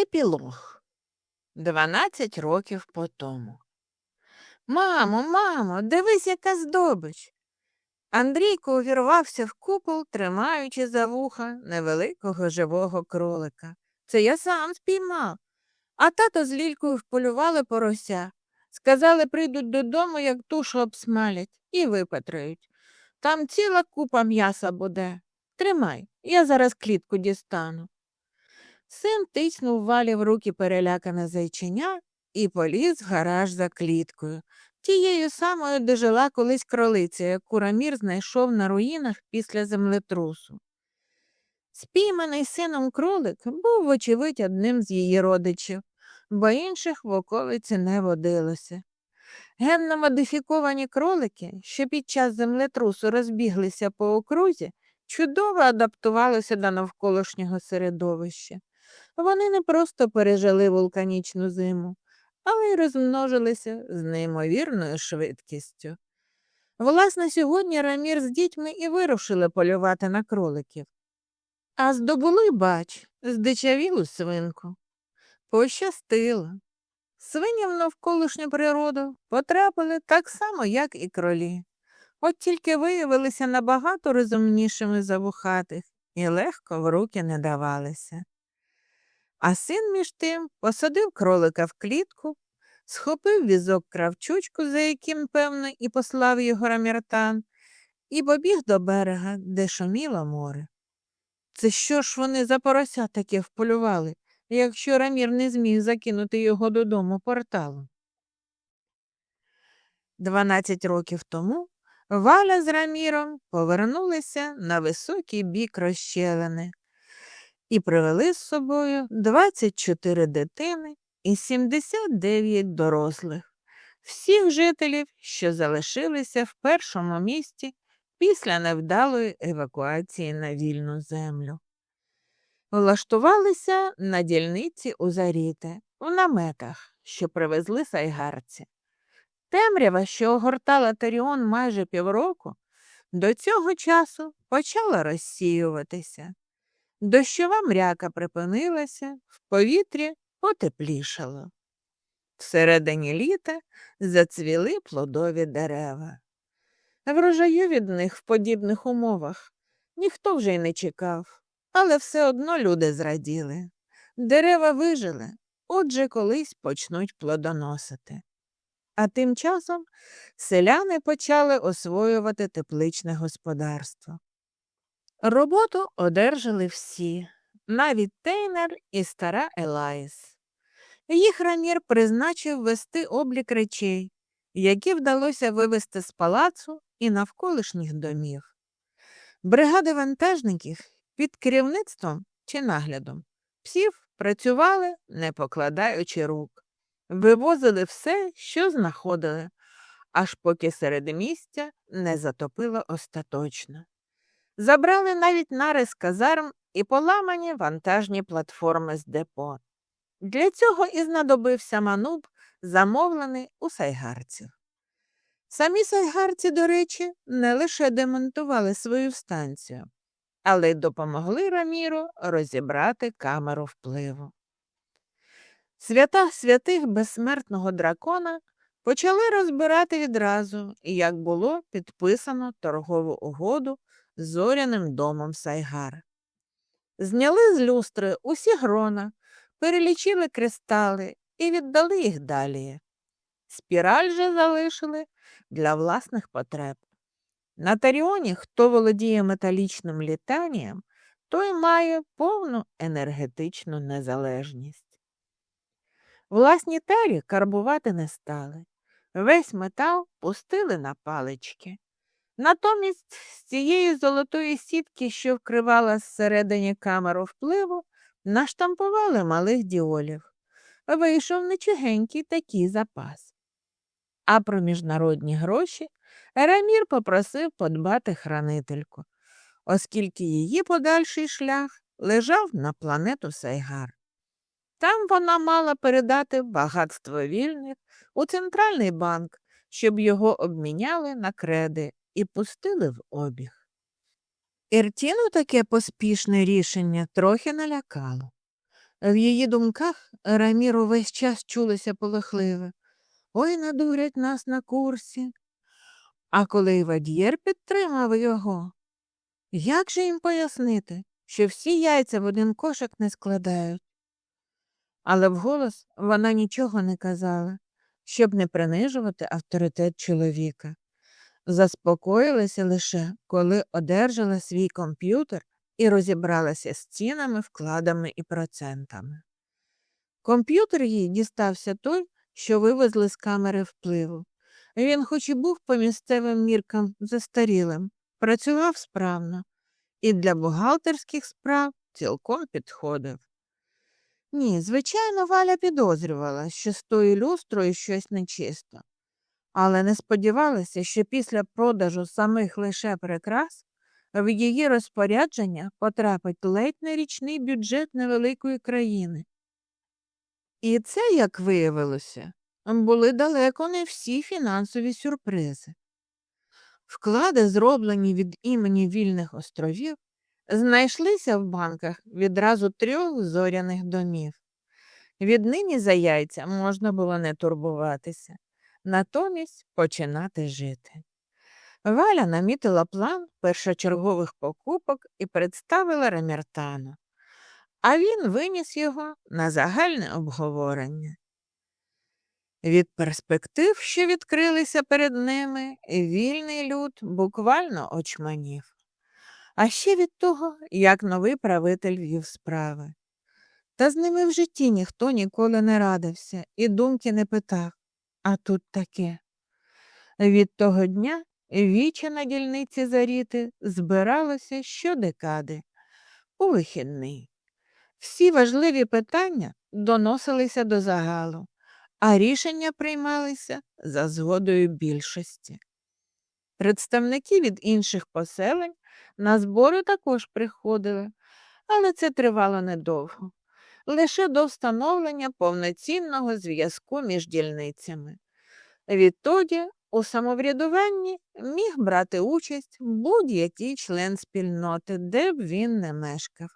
Епілог. Дванадцять років по тому. Мамо, мамо, дивись, яка здобич. Андрійко увірвався в купол, тримаючи за вуха невеликого живого кролика. Це я сам спіймав. А тато з лількою вполювали порося. Сказали, прийдуть додому, як тушу обсмалять, і випатрають. Там ціла купа м'яса буде. Тримай, я зараз клітку дістану. Син тицнув валі в руки перелякане зайченя і поліз в гараж за кліткою, тією самою, де жила колись кролиця, яку Рамір знайшов на руїнах після землетрусу. Спійманий сином кролик був, вочевидь, одним з її родичів, бо інших в околиці не водилося. Генно модифіковані кролики, що під час землетрусу розбіглися по окрузі, чудово адаптувалися до навколишнього середовища. Вони не просто пережили вулканічну зиму, але й розмножилися з неймовірною швидкістю. Власне, сьогодні Рамір з дітьми і вирушили полювати на кроликів. А здобули, бач, здичавілу свинку. Пощастило. Свині в навколишню природу потрапили так само, як і кролі. От тільки виявилися набагато розумнішими за вухатих і легко в руки не давалися. А син між тим посадив кролика в клітку, схопив візок кравчучку, за яким, певно, і послав його раміртан, і побіг до берега, де шуміло море. Це що ж вони за порося таке вполювали, якщо рамір не зміг закинути його додому порталом? Дванадцять років тому Валя з Раміром повернулися на високий бік розщелини і привели з собою 24 дитини і 79 дорослих, всіх жителів, що залишилися в першому місті після невдалої евакуації на вільну землю. Влаштувалися на дільниці у Заріте, в наметах, що привезли сайгарці. Темрява, що огортала Таріон майже півроку, до цього часу почала розсіюватися. Дощова мряка припинилася, в повітрі потеплішало. Всередині літа зацвіли плодові дерева. Врожаю від них в подібних умовах ніхто вже й не чекав, але все одно люди зраділи. Дерева вижили, отже колись почнуть плодоносити. А тим часом селяни почали освоювати тепличне господарство. Роботу одержали всі, навіть Тейнер і стара Елайс. Їх рамір призначив вести облік речей, які вдалося вивезти з палацу і навколишніх домів. Бригади вантажників під керівництвом чи наглядом псів працювали, не покладаючи рук, вивозили все, що знаходили, аж поки середмістя не затопило остаточно. Забрали навіть нарис казарм і поламані вантажні платформи з депо. Для цього і знадобився мануб, замовлений у сайгарців. Самі сайгарці, до речі, не лише демонтували свою станцію, але й допомогли Раміру розібрати камеру впливу. Свята святих безсмертного дракона почали розбирати відразу, як було підписано торгову угоду зоряним домом Сайгар. Зняли з люстри усі грона, перелічили кристали і віддали їх далі. Спіраль же залишили для власних потреб. На Таріоні, хто володіє металічним літанням, той має повну енергетичну незалежність. Власні тарі карбувати не стали. Весь метал пустили на палички. Натомість з цієї золотої сітки, що вкривала зсередині камеру впливу, наштампували малих діолів. Вийшов нечигенький такий запас. А про міжнародні гроші Рамір попросив подбати хранительку, оскільки її подальший шлях лежав на планету Сайгар. Там вона мала передати багатство вільних у центральний банк, щоб його обміняли на креди і пустили в обіг. Іртіну таке поспішне рішення трохи налякало. В її думках Рамір увесь час чулося полохливе. Ой, надурять нас на курсі. А коли Івад'єр підтримав його, як же їм пояснити, що всі яйця в один кошик не складають? Але вголос вона нічого не казала, щоб не принижувати авторитет чоловіка. Заспокоїлася лише, коли одержала свій комп'ютер і розібралася з цінами, вкладами і процентами. Комп'ютер їй дістався той, що вивезли з камери впливу. Він, хоч і був по місцевим міркам застарілим, працював справно і для бухгалтерських справ цілком підходив. Ні, звичайно, Валя підозрювала, що з тою люстрою щось нечисто, але не сподівалася, що після продажу самих лише прикрас в її розпорядження потрапить ледь не річний бюджет невеликої країни. І це, як виявилося, були далеко не всі фінансові сюрпризи. Вклади, зроблені від імені вільних островів, знайшлися в банках відразу трьох зоряних домів. Віднині за яйця можна було не турбуватися, натомість починати жити. Валя намітила план першочергових покупок і представила Ремертану, а він виніс його на загальне обговорення. Від перспектив, що відкрилися перед ними, вільний люд буквально очманів. А ще від того, як новий правитель вів справи. Та з ними в житті ніхто ніколи не радився і думки не питав, а тут таке. Від того дня віче на дільниці Заріти збиралося щодекади, у вихідний. Всі важливі питання доносилися до загалу, а рішення приймалися за згодою більшості. Представники від інших поселень на збори також приходили, але це тривало недовго, лише до встановлення повноцінного зв'язку між дільницями. Відтоді у самоврядуванні міг брати участь будь-який член спільноти, де б він не мешкав.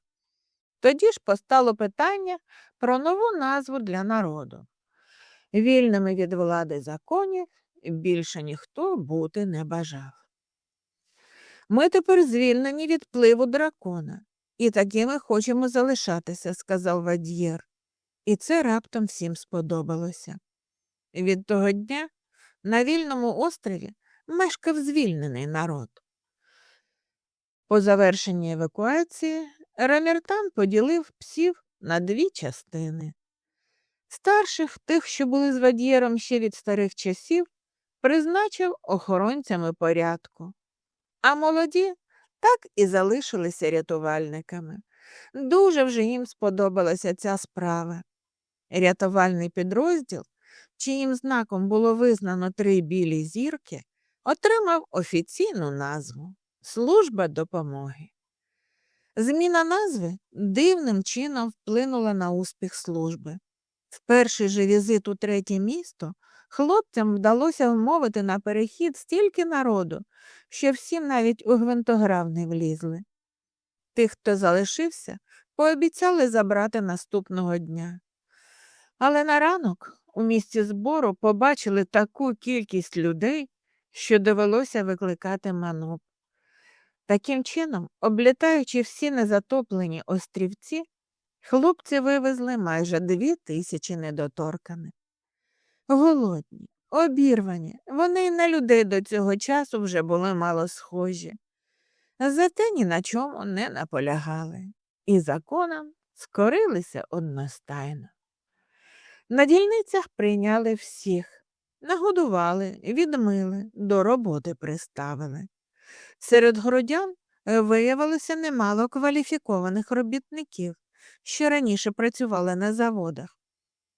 Тоді ж постало питання про нову назву для народу. Вільними від влади законів більше ніхто бути не бажав. Ми тепер звільнені від пливу дракона, і такими хочемо залишатися, сказав Вадьєр. І це раптом всім сподобалося. Від того дня на вільному острові мешкав звільнений народ. По завершенні евакуації Раміртан поділив псів на дві частини. Старших, тих, що були з Вадьєром ще від старих часів, призначив охоронцями порядку, а молоді так і залишилися рятувальниками. Дуже вже їм сподобалася ця справа. Рятувальний підрозділ, чиїм знаком було визнано три білі зірки, отримав офіційну назву Служба допомоги. Зміна назви дивним чином вплинула на успіх служби. В перший же візит у третє місто хлопцям вдалося вмовити на перехід стільки народу, що всі навіть у гвинтограв не влізли. Тих, хто залишився, пообіцяли забрати наступного дня. Але на ранок у місці збору побачили таку кількість людей, що довелося викликати мануп. Таким чином, облітаючи всі незатоплені острівці, хлопці вивезли майже дві тисячі недоторканих. Голодні, обірвані, вони на людей до цього часу вже були мало схожі. Зате ні на чому не наполягали і законом скорилися одностайно. На дільницях прийняли всіх, нагодували, відмили, до роботи приставили. Серед городян е, виявилося немало кваліфікованих робітників, що раніше працювали на заводах.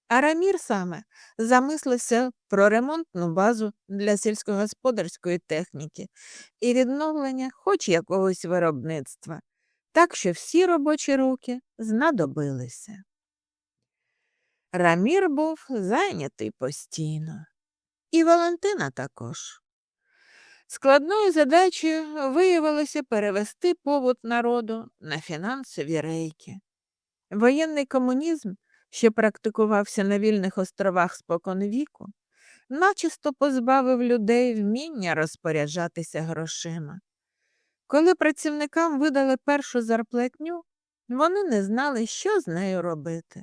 Арамір саме замислився про ремонтну базу для сільськогосподарської техніки і відновлення хоч якогось виробництва, так що всі робочі руки знадобилися. Рамір був зайнятий постійно, і Валентина також. Складною задачею виявилося перевести побут народу на фінансові рейки. Воєнний комунізм, що практикувався на вільних островах споконвіку, начисто позбавив людей вміння розпоряджатися грошима. Коли працівникам видали першу зарплатню, вони не знали, що з нею робити.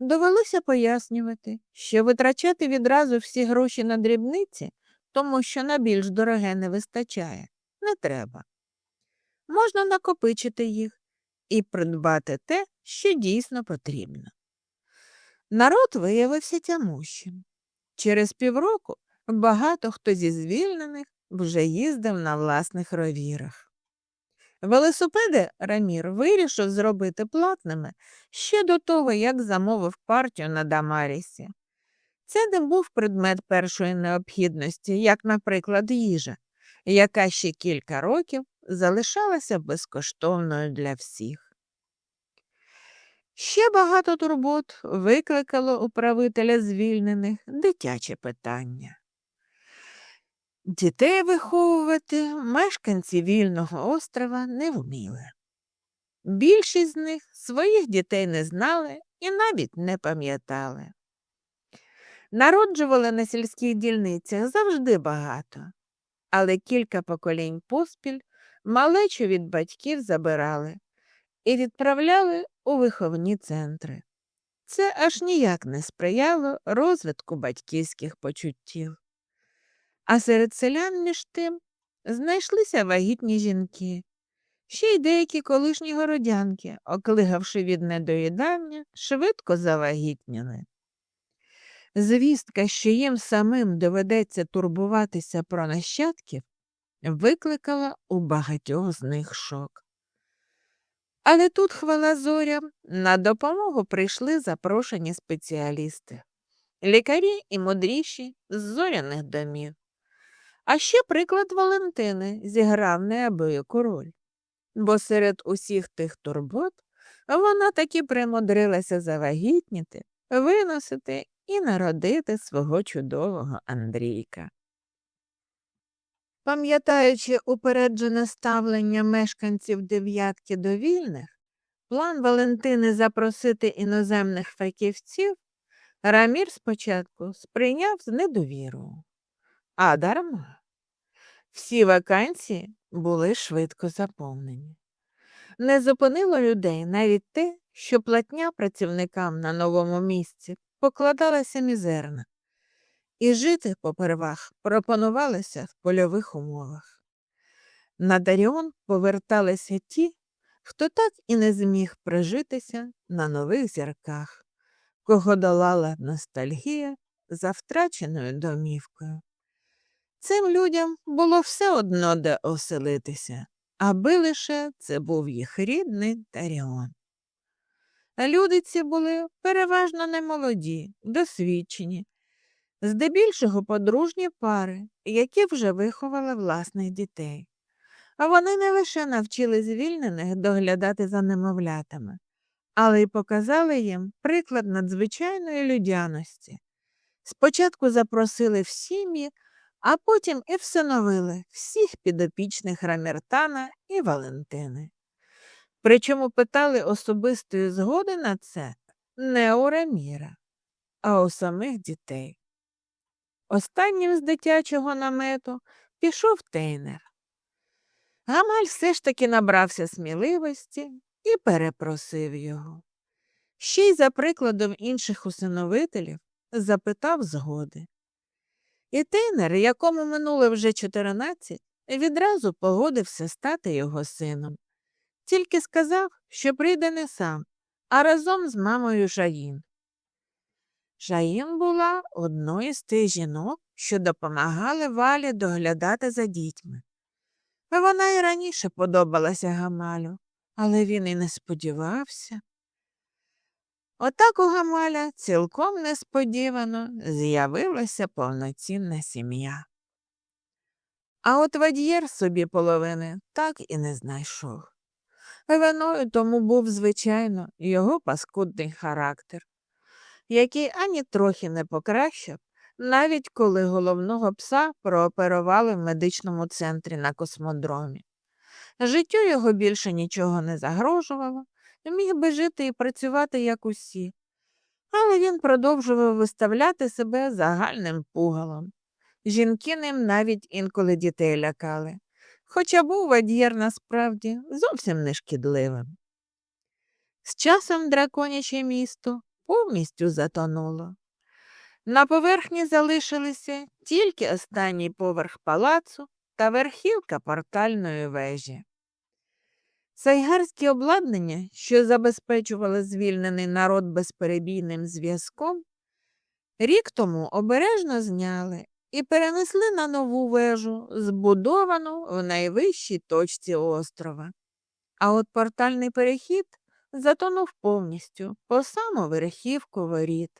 Довелося пояснювати, що витрачати відразу всі гроші на дрібниці, тому що на більш дороге не вистачає, не треба. Можна накопичити їх і придбати те, що дійсно потрібно. Народ виявився тямущим. Через півроку багато хто зі звільнених вже їздив на власних ровірах. Велосипеди Рамір вирішив зробити платними ще до того, як замовив партію на Дамарісі. Це не був предмет першої необхідності, як, наприклад, їжа, яка ще кілька років залишалася безкоштовною для всіх. Ще багато турбот викликало управителя звільнених дитяче питання. Дітей виховувати мешканці вільного острова не вміли. Більшість з них своїх дітей не знали і навіть не пам'ятали. Народжували на сільських дільницях завжди багато, але кілька поколінь поспіль малечу від батьків забирали і відправляли у виховні центри. Це аж ніяк не сприяло розвитку батьківських почуттів. А серед селян між тим знайшлися вагітні жінки, ще й деякі колишні городянки, оклигавши від недоїдання, швидко завагітніли. Звістка, що їм самим доведеться турбуватися про нащадків, викликала у багатьох з них шок. Але тут, хвала зорям, на допомогу прийшли запрошені спеціалісти, лікарі і мудріші з зоряних домів. А ще приклад Валентини зіграв неабияку роль, бо серед усіх тих турбот вона таки примудрилася завагітніти, виносити і народити свого чудового Андрійка. Пам'ятаючи упереджене ставлення мешканців дев'ятки до вільних, план Валентини запросити іноземних фахівців Рамір спочатку сприйняв з недовірою. А дарма. Всі вакансії були швидко заповнені. Не зупинило людей навіть те, що платня працівникам на новому місці покладалася мізерна, і жити попервах пропонувалося в польових умовах. На Даріон поверталися ті, хто так і не зміг прижитися на нових зірках, кого долала ностальгія за втраченою домівкою. Цим людям було все одно де оселитися, аби лише це був їх рідний Таріон. Люди ці були переважно немолоді, досвідчені, здебільшого подружні пари, які вже виховали власних дітей. А вони не лише навчили звільнених доглядати за немовлятами, але й показали їм приклад надзвичайної людяності. Спочатку запросили в сім'ї, а потім і всиновили всіх підопічних Раміртана і Валентини. Причому питали особистої згоди на це не у Раміра, а у самих дітей. Останнім з дитячого намету пішов Тейнер. Гамаль все ж таки набрався сміливості і перепросив його. Ще й за прикладом інших усиновителів запитав згоди. І Тейнер, якому минуло вже чотирнадцять, відразу погодився стати його сином. Тільки сказав, що прийде не сам, а разом з мамою Жаїн. Жаїн була одною з тих жінок, що допомагали валі доглядати за дітьми. Вона й раніше подобалася Гамалю, але він і не сподівався. Отак у Гамаля цілком несподівано з'явилася повноцінна сім'я. А от Вад'єр собі половини так і не знайшов. Виною тому був, звичайно, його паскудний характер, який ані трохи не покращив, навіть коли головного пса прооперували в медичному центрі на космодромі. Життю його більше нічого не загрожувало, міг би жити і працювати, як усі. Але він продовжував виставляти себе загальним пугалом. Жінки ним навіть інколи дітей лякали, хоча був вадьєр насправді зовсім не шкідливим. З часом драконяче місто повністю затонуло. На поверхні залишилися тільки останній поверх палацу та верхівка портальної вежі. Сайгарське обладнання, що забезпечувало звільнений народ безперебійним зв'язком, рік тому обережно зняли і перенесли на нову вежу, збудовану в найвищій точці острова. А от портальний перехід затонув повністю по саму верхівку воріт.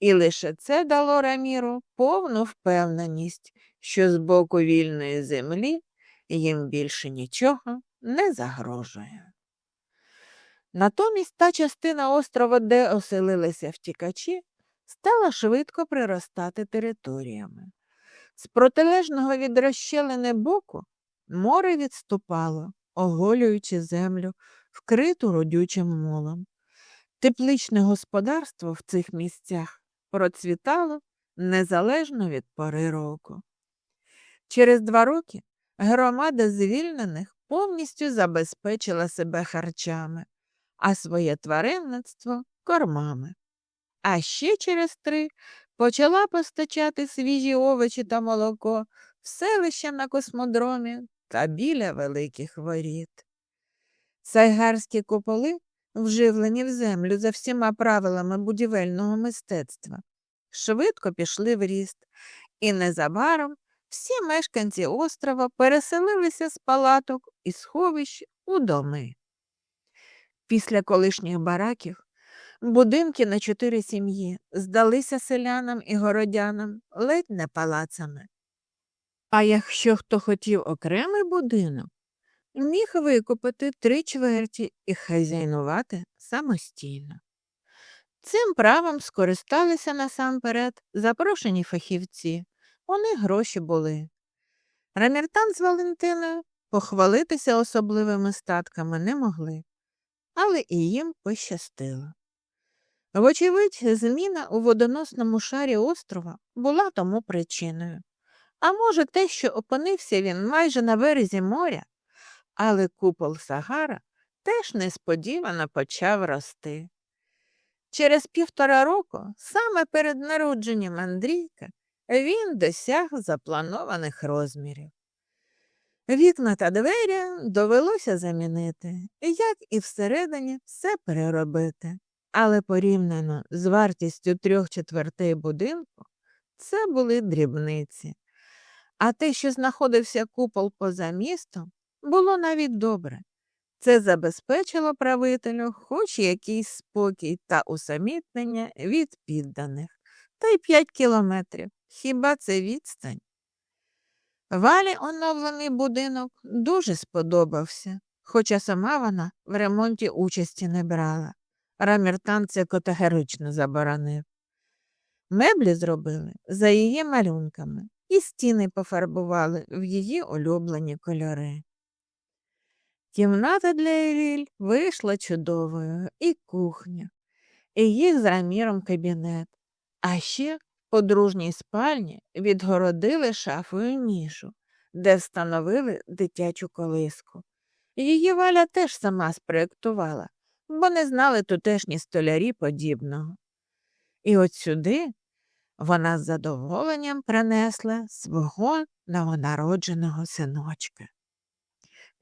І лише це дало Раміру повну впевненість, що з боку вільної землі їм більше нічого не загрожує. Натомість та частина острова, де оселилися втікачі, стала швидко приростати територіями. З протилежного від розщелини боку море відступало, оголюючи землю, вкриту родючим молом. Тепличне господарство в цих місцях процвітало незалежно від пори року. Через два роки громада звільнених повністю забезпечила себе харчами, а своє тваринництво кормами. А ще через три почала постачати свіжі овочі та молоко в селища на космодромі та біля великих воріт. Сайгарські куполи, вживлені в землю за всіма правилами будівельного мистецтва, швидко пішли в ріст, і незабаром всі мешканці острова переселилися з палаток і сховищ у доми. Після колишніх бараків будинки на чотири сім'ї здалися селянам і городянам ледь не палацами. А якщо хто хотів окремий будинок, міг викупити три чверті і хазяйнувати самостійно. Цим правом скористалися насамперед запрошені фахівці, них гроші були. Раміртан з Валентиною похвалитися особливими статками не могли, але і їм пощастило. Вочевидь, зміна у водоносному шарі острова була тому причиною. А може, те, що опинився він майже на березі моря, але купол Сагара теж несподівано почав рости. Через півтора року, саме перед народженням Андрійка, він досяг запланованих розмірів. Вікна та двері довелося замінити, як і всередині все переробити. Але порівняно з вартістю трьох четвертей будинку, це були дрібниці. А те, що знаходився купол поза містом, було навіть добре. Це забезпечило правителю хоч якийсь спокій та усамітнення від підданих. Та й п'ять кілометрів. Хіба це відстань? Валі оновлений будинок дуже сподобався, хоча сама вона в ремонті участі не брала. Раміртан це категорично заборонив. Меблі зробили за її малюнками і стіни пофарбували в її улюблені кольори. Кімната для Еліль вийшла чудовою, і кухня, і їх з Раміром кабінет, а ще в подружній спальні відгородили шафою нішу, де встановили дитячу колиску. Її валя теж сама спроєктувала, бо не знали тутешні столярі подібного. І от сюди вона з задоволенням принесла свого новонародженого синочка.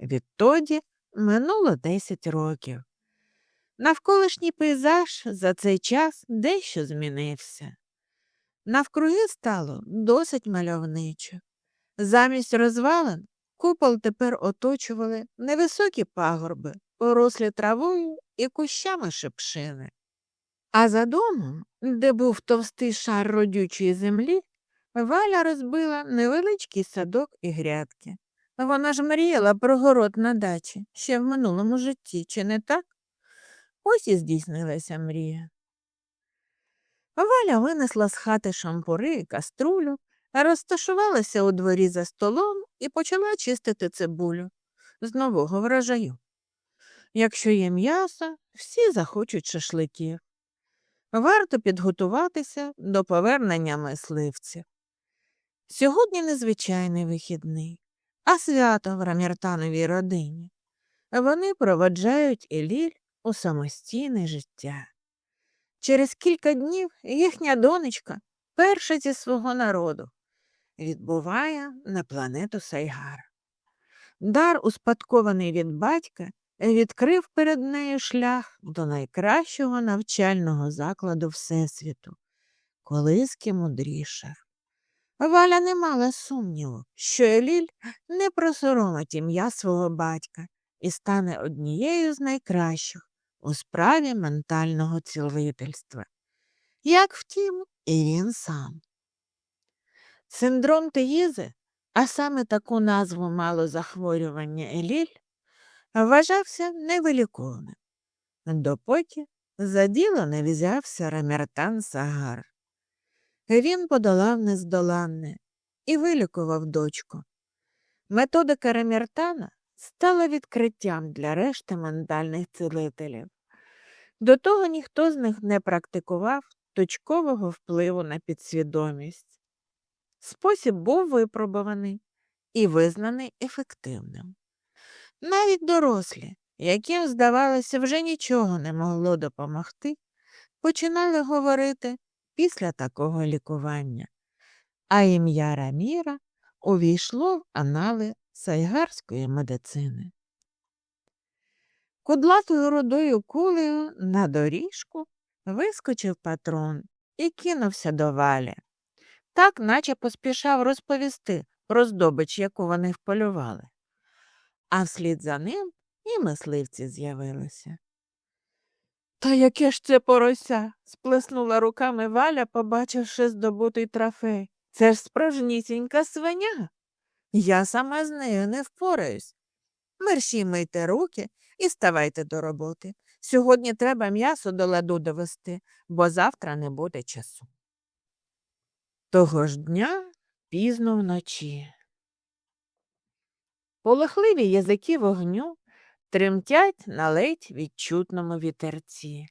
Відтоді минуло десять років. Навколишній пейзаж за цей час дещо змінився. Навкруги стало досить мальовничо. Замість розвалин купол тепер оточували невисокі пагорби, порослі травою і кущами шипшини. А за домом, де був товстий шар родючої землі, Валя розбила невеличкий садок і грядки. Вона ж мріяла про город на дачі ще в минулому житті, чи не так? Ось і здійснилася мрія. Валя винесла з хати шампури і каструлю, розташувалася у дворі за столом і почала чистити цибулю з нового врожаю. Якщо є м'ясо, всі захочуть шашликів. Варто підготуватися до повернення мисливців. Сьогодні незвичайний вихідний, а свято в Раміртановій родині. Вони проводжають Еліль у самостійне життя. Через кілька днів їхня донечка, перша зі свого народу, відбуває на планету Сайгар. Дар, успадкований від батька, відкрив перед нею шлях до найкращого навчального закладу Всесвіту, колиски мудріших. Валя не мала сумніву, що Еліль не просоромить ім'я свого батька і стане однією з найкращих у справі ментального цілительства. Як втім, і він сам. Синдром Теїзи, а саме таку назву мало захворювання Еліль, вважався невиліковним, допоки за діло не взявся Рамертан Сагар. Він подолав нездоланне і вилікував дочку. Методика Рамертана стала відкриттям для решти ментальних цілителів. До того ніхто з них не практикував точкового впливу на підсвідомість. Спосіб був випробуваний і визнаний ефективним. Навіть дорослі, яким, здавалося, вже нічого не могло допомогти, починали говорити після такого лікування, а ім'я Раміра увійшло в анали сайгарської медицини. Кудлатою рудою кулею на доріжку вискочив патрон і кинувся до валі. Так, наче поспішав розповісти про здобич, яку вони вполювали. А вслід за ним і мисливці з'явилися. Та яке ж це порося? сплеснула руками Валя, побачивши здобутий трофей. Це ж справжнісінька свиня. Я сама з нею не впораюсь. Мерші мийте руки і ставайте до роботи. Сьогодні треба м'ясо до ладу довести, бо завтра не буде часу. Того ж дня пізно вночі. Полохливі язики вогню тремтять на ледь відчутному вітерці.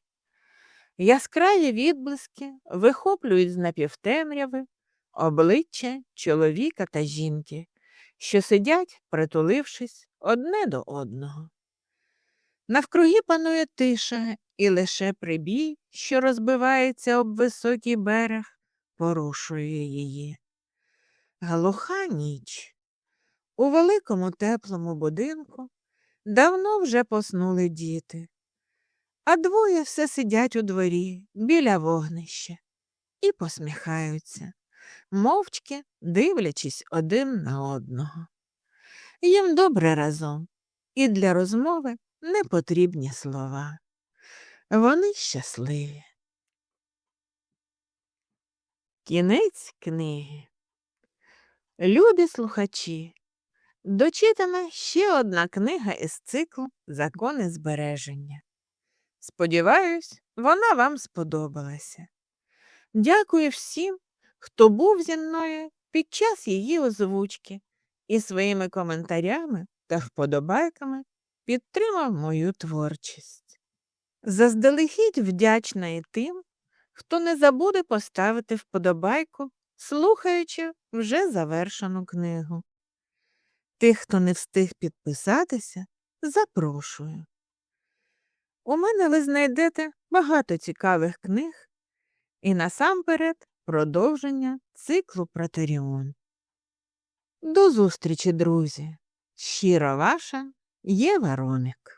Яскраві відблиски вихоплюють з напівтемряви обличчя чоловіка та жінки, що сидять, притулившись одне до одного. Навкруги панує тиша, і лише прибій, що розбивається об високий берег, порушує її. Глуха ніч. У великому теплому будинку давно вже поснули діти, а двоє все сидять у дворі біля вогнища і посміхаються, мовчки дивлячись один на одного. Їм добре разом, і для розмови не потрібні слова. Вони щасливі. Кінець книги. Любі слухачі. Дочитана ще одна книга із циклу Закони збереження. Сподіваюсь, вона вам сподобалася. Дякую всім, хто був зі мною під час її озвучки і своїми коментарями та вподобайками підтримав мою творчість. Заздалегідь вдячна і тим, хто не забуде поставити вподобайку, слухаючи вже завершену книгу. Тих, хто не встиг підписатися, запрошую. У мене ви знайдете багато цікавих книг і насамперед продовження циклу Протеріон. До зустрічі, друзі! Щиро ваша Єва Ромік